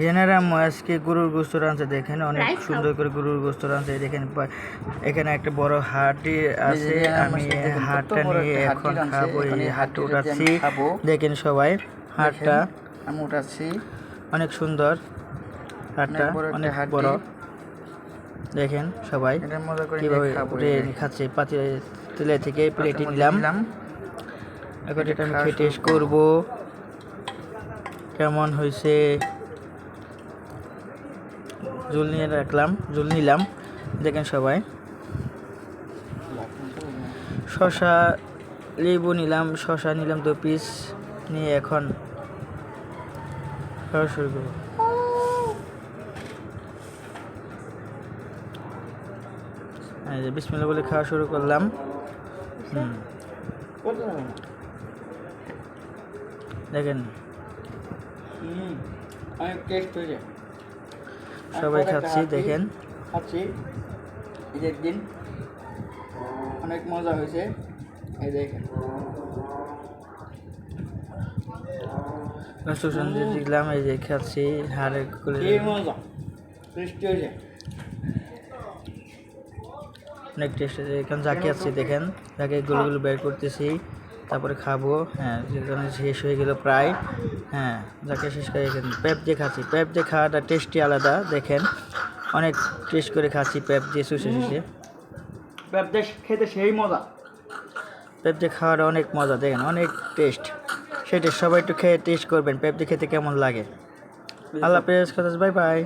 জেনারা আজকে গরুর গোস্ত রাঁধছে দেখেন অনেক সুন্দর করে গরুর গোস্ত রাঁধছে দেখেন এখানে একটা বড় হাটই আছে আমি হাটটা নিয়ে এখন খাব এই হাটটা উঠাচ্ছি। দেখেন সবাই হাটটা আমি উঠাচ্ছি। অনেক সুন্দর। হাটটা অনেক বড় দেখেন সবাই এটা মজা করে কীভাবে উঠে খাচ্ছে পাতি তেলে থেকে প্লেটে নিলাম। এখন এটা আমি খেয়ে টেস্ট করব। কেমন হয়েছে? জল নিয়ে রাখলাম, জল নিলাম। দেখেন সবাই। শশা লেবু নিলাম শশা নিলাম দু পিস নিয়ে এখন শুরু করব। বিসমিল্লা বলে খাওয়া শুরু করলাম। দেখেন। টেস্ট হয়েছে সবাই খাচ্ছি দেখেন। খাচ্ছি। ঈদের দিন। অনেক মজা হয়েছে। এই দেখেন। কনস্ট্রাকশন যে দেখলাম এই যে খাচ্ছি হাড়ে করে মজা। হয়েছে। অনেক টেস্ট এখন যাকে আছি দেখেন যাকে গুলোগুলো বের করতেছি। তারপরে খাব। হ্যাঁ যেখানে শেষ হয়ে গেল প্রায়। হ্যাঁ যাকে শেষ করে এখানে পেপ দিয়ে খাচ্ছি। পেপ দিয়ে খাওয়াটা টেস্টি আলাদা দেখেন। অনেক টেস্ট করে খাচ্ছি পেপ দিয়ে শুষে শুষে ব্যবদেশ খেতে সেই মজা। পেপ দিয়ে খাওয়াটা অনেক মজা দেখেন অনেক টেস্ট সেটা সবাই একটু খেয়ে টেস্ট করবেন পেপ দিয়ে খেতে কেমন লাগে। আল্লাহ হাফেজ কথা বাই বাই